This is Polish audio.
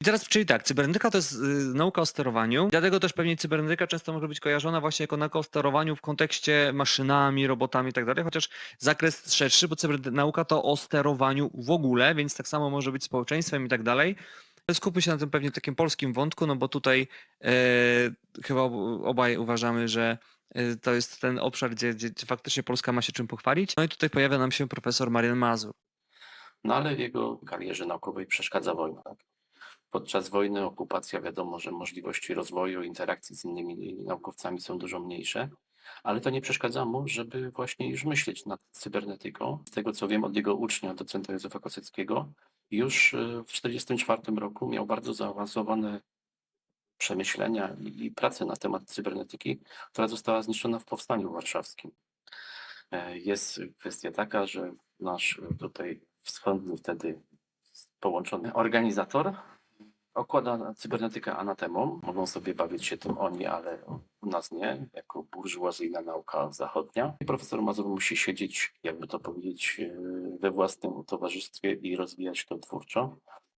I teraz, czyli tak, cybernetyka to jest y, nauka o sterowaniu, dlatego też pewnie cybernetyka często może być kojarzona właśnie jako nauka o sterowaniu w kontekście maszynami, robotami i tak dalej, chociaż zakres szerszy, bo cybernauka to o sterowaniu w ogóle, więc tak samo może być społeczeństwem i tak dalej. Ale Skupmy się na tym pewnie takim polskim wątku, no bo tutaj e, chyba ob- obaj uważamy, że e, to jest ten obszar, gdzie, gdzie, gdzie faktycznie Polska ma się czym pochwalić. No i tutaj pojawia nam się profesor Marian Mazur. No ale w jego karierze naukowej przeszkadza wojna. Tak? Podczas wojny okupacja wiadomo, że możliwości rozwoju, interakcji z innymi naukowcami są dużo mniejsze, ale to nie przeszkadza mu, żeby właśnie już myśleć nad cybernetyką. Z tego co wiem od jego ucznia, docenta Józefa Koseckiego, już e, w 1944 roku miał bardzo zaawansowane przemyślenia i, pracę na temat cybernetyki, która została zniszczona w Powstaniu Warszawskim. E, Jest kwestia taka, że nasz tutaj wschodni wtedy połączony organizator okłada cybernetykę anatemą. Mogą sobie bawić się tym oni, ale u nas nie, jako burżuazyjna nauka zachodnia. I profesor Mazur musi siedzieć, jakby to powiedzieć, e, we własnym towarzystwie i rozwijać to twórczo.